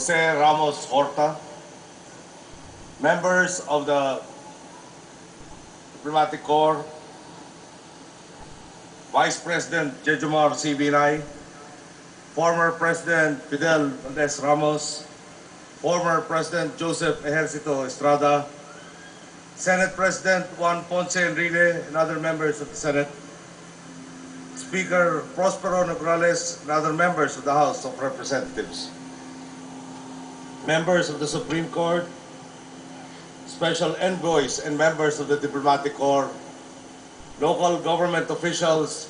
Jose Ramos Horta, members of the Diplomatic Corps, Vice President Jejomar C. Former President Fidel Valdez Ramos, former President Joseph Ejercito Estrada, Senate President Juan Ponce Enrile and other members of the Senate, Speaker Prospero Nograles and other members of the House of Representatives, members of the Supreme Court, special envoys and members of the Diplomatic Corps, local government officials,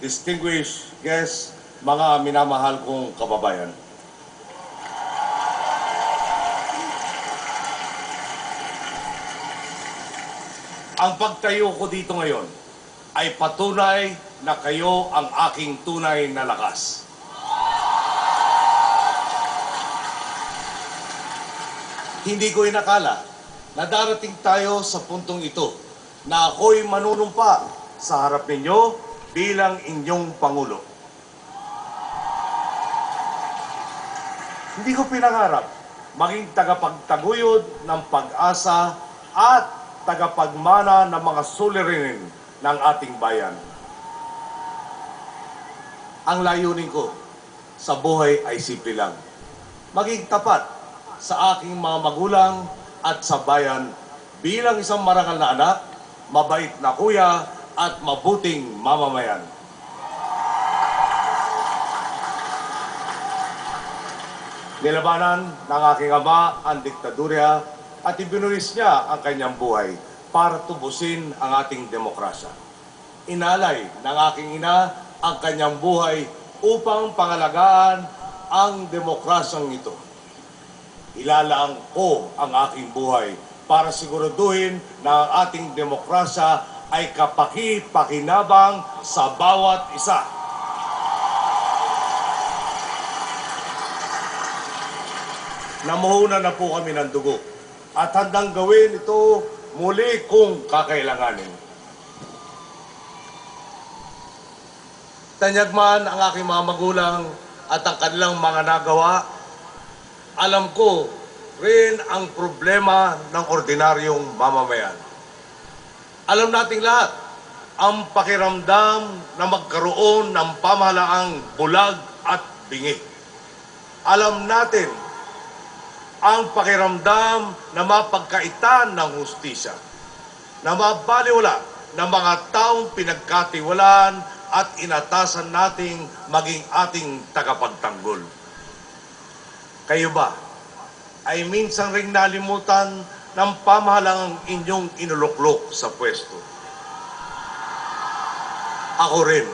distinguished guests, mga minamahal kong kababayan. Ang pagtayo ko dito ngayon ay patunay na kayo ang aking tunay na lakas. Hindi ko inakala na darating tayo sa puntong ito na ako'y manunumpa sa harap ninyo bilang inyong Pangulo. Hindi ko pinangarap maging tagapagtaguyod ng pag-asa at tagapagmana ng mga suliranin ng ating bayan. Ang layunin ko sa buhay ay simple lang. Maging tapat sa aking mga magulang at sa bayan bilang isang marangal na anak, mabait na kuya at mabuting mamamayan. Nilabanan ng aking ama ang diktadurya at ibinulis niya ang kanyang buhay para tubusin ang ating demokrasya. Inalay ng aking ina ang kanyang buhay upang pangalagaan ang demokrasyang ito. Ilalaang ko ang aking buhay para siguraduhin na ang ating demokrasya ay kapaki-pakinabang sa bawat isa. Namuhunan na po kami ng dugo at handang gawin ito muli kung kakailanganin. Tanyag man ang aking mga magulang at ang kanilang mga nagawa, alam ko rin ang problema ng ordinaryong mamamayan. Alam nating lahat ang pakiramdam na magkaroon ng pamahalaang bulag at bingi. Alam natin ang pakiramdam na mapagkaitan ng hustisya, na mabaliwala ng mga taong pinagkatiwalaan at inatasan nating maging ating tagapagtanggol. Kayo ba ay minsang ring nalimutan ng pamahalang inyong inuluklok sa pwesto? Ako rin.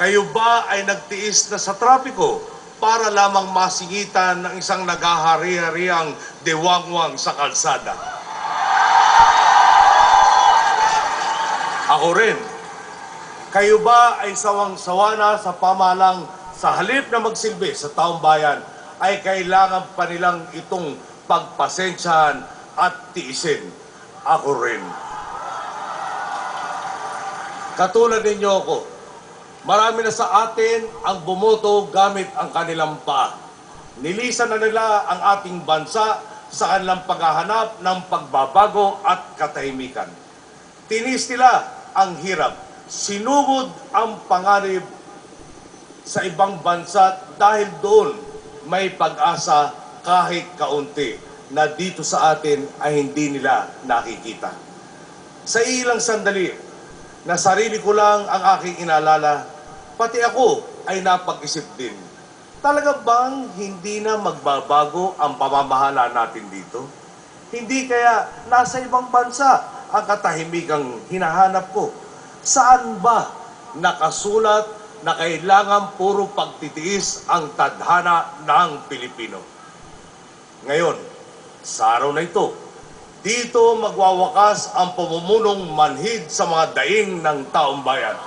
Kayo ba ay nagtiis na sa trapiko para lamang masingitan ng isang naghahari-hariang dewangwang sa kalsada? Ako rin. Kayo ba ay sawang-sawa na sa pamahalang sa halip na magsilbi sa taong bayan ay kailangan pa nilang itong pagpasensyahan at tiisin? Ako rin. Katulad ninyo ako, marami na sa atin ang bumoto gamit ang kanilang paa. Nilisan na nila ang ating bansa sa kanilang paghahanap ng pagbabago at katahimikan. Tinis nila ang hirap. Sinugod ang pangarib sa ibang bansa dahil doon may pag-asa kahit kaunti na dito sa atin ay hindi nila nakikita. Sa ilang sandali, na sarili ko lang ang aking inalala, pati ako ay napag-isip din. Talaga bang hindi na magbabago ang pamamahala natin dito? Hindi kaya nasa ibang bansa ang katahimikang hinahanap ko? Saan ba nakasulat na kailangan puro pagtitiis ang tadhana ng Pilipino? Ngayon, sa araw na ito, dito magwawakas ang pumumunong manhid sa mga daing ng taong bayan.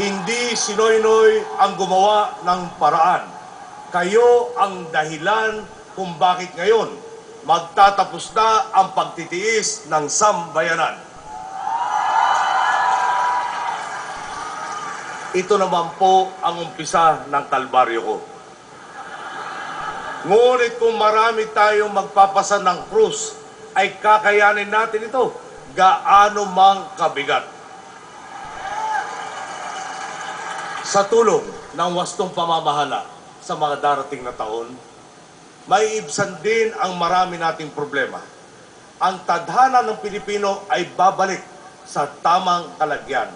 Hindi sinoy-noy ang gumawa ng paraan. Kayo ang dahilan kung bakit ngayon magtatapos na ang pagtitiis ng sambayanan. Ito naman po ang umpisa ng kalbaryo ko. Ngunit kung marami tayong magpapasa ng krus, ay kakayanin natin ito gaano mang kabigat. Sa tulong ng wastong pamamahala sa mga darating na taon, may ibsan din ang marami nating problema. Ang tadhana ng Pilipino ay babalik sa tamang kalagyan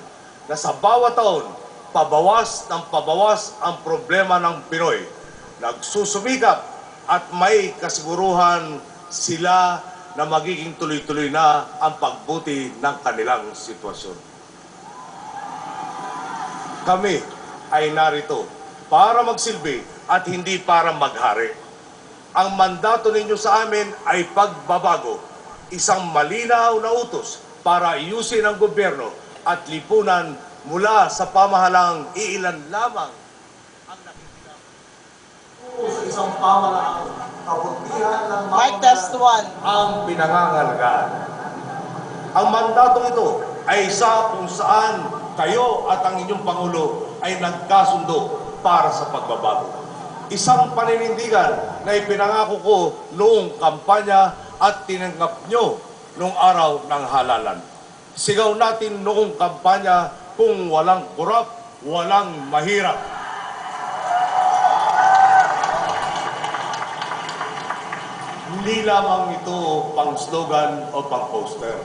na sa bawat taon, pabawas ng pabawas ang problema ng Pinoy. Nagsusumikap at may kasiguruhan sila na magiging tuloy-tuloy na ang pagbuti ng kanilang sitwasyon. Kami ay narito para magsilbi at hindi para maghari. Ang mandato ninyo sa amin ay pagbabago, isang malinaw na utos para ayusin ang gobyerno at lipunan mula sa pamahalang iilan lamang ang nakikinig. sa isang pamahalang kabutihan ng Mic test one. ang pinangangalagaan. Ang mandatong ito ay isa kung saan kayo at ang inyong Pangulo ay nagkasundo para sa pagbabago. Isang paninindigan na ipinangako ko noong kampanya at tinanggap nyo noong araw ng halalan. Sigaw natin noong kampanya kung walang kurap, walang mahirap. Hindi lamang ito pang slogan o pang poster.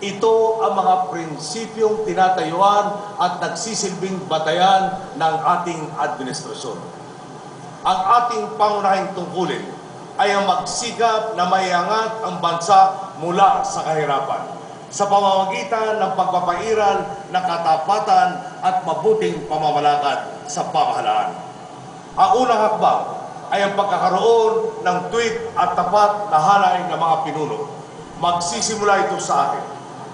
Ito ang mga prinsipyong tinatayuan at nagsisilbing batayan ng ating administrasyon. Ang ating pangunahing tungkulin ay ang magsigap na maiangat ang bansa mula sa kahirapan sa pamamagitan ng pagpapairal ng katapatan at mabuting pamamalakad sa pamahalaan. Ang unang hakbang ay ang pagkakaroon ng tweet at tapat na halay ng mga pinuno. Magsisimula ito sa akin.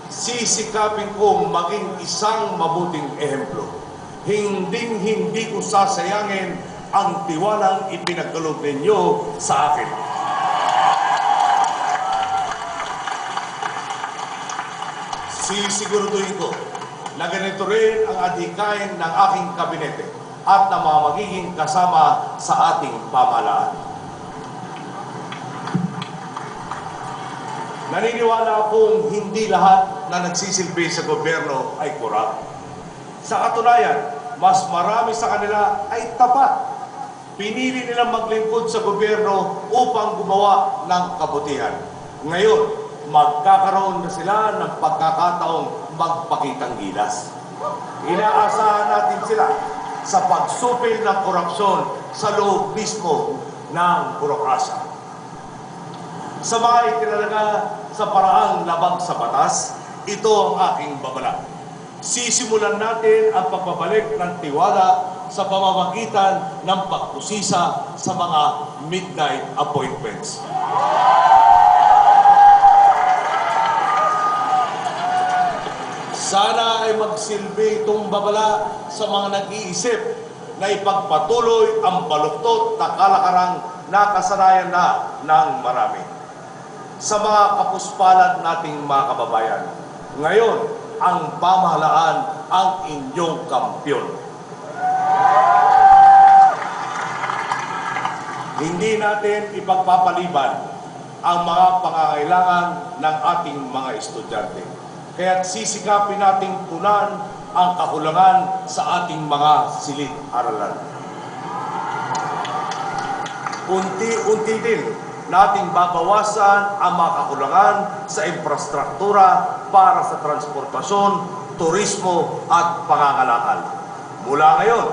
Sisikapin kong maging isang mabuting ehemplo. Hinding hindi ko sasayangin ang tiwalang ipinagkaloob ninyo sa akin. Sisiguraduhin ko na ganito rin ang adhikain ng aking kabinete at na mga magiging kasama sa ating pamahalaan. Naniniwala akong hindi lahat na nagsisilbi sa gobyerno ay korap. Sa katunayan, mas marami sa kanila ay tapat. Pinili nilang maglingkod sa gobyerno upang gumawa ng kabutihan. Ngayon, magkakaroon na sila ng pagkakataong magpakitang gilas. Inaasahan natin sila sa pagsupil ng korupsyon sa loob mismo ng burokrasya. Sa mga itinalaga sa paraang labag sa batas, ito ang aking babala. Sisimulan natin ang pagbabalik ng tiwala sa pamamagitan ng pagkusisa sa mga midnight appointments. Sana ay magsilbi itong babala sa mga nag-iisip na ipagpatuloy ang baluktot na kalakarang nakasanayan na ng marami. Sa mga kapuspalad nating mga kababayan, ngayon ang pamahalaan ang inyong kampyon. Hindi natin ipagpapaliban ang mga pangangailangan ng ating mga estudyante. Kaya't sisikapin nating punan ang kakulangan sa ating mga silid-aralan. Unti-unti din nating babawasan ang mga kakulangan sa infrastruktura para sa transportasyon, turismo at pangangalakal. Mula ngayon,